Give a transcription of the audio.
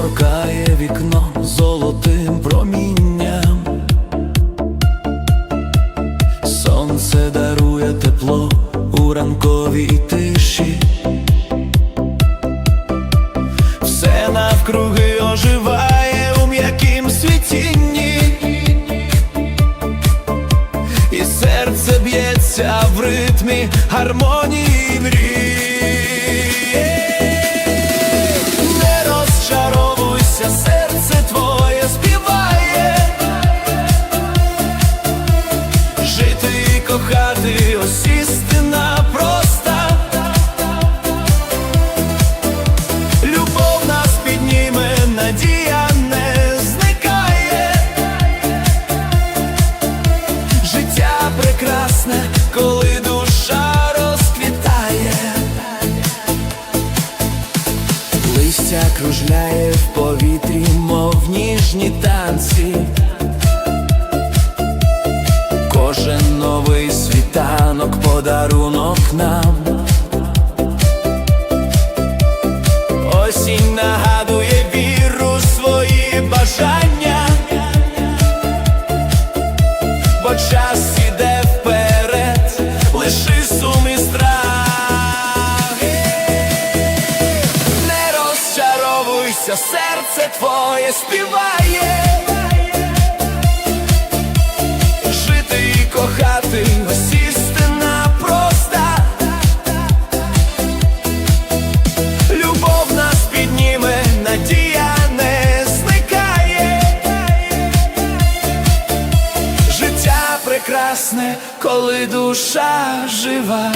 торкає вікно золотим промінням. Сонце дарує тепло у ранковій тиші. Все навкруги оживає у м'якім світінні, і серце б'ється в ритмі гармонії мрії. Прекрасне, коли душа розквітає. Листя кружляє в повітрі, мов ніжні танці. Кожен новий світанок подарунок нам. Осінь нагадує віру свої бажання, бо час іде серце твоє співає. Жити кохати, ось проста. Любов нас підніме, надія не зникає. Життя прекрасне, коли душа жива.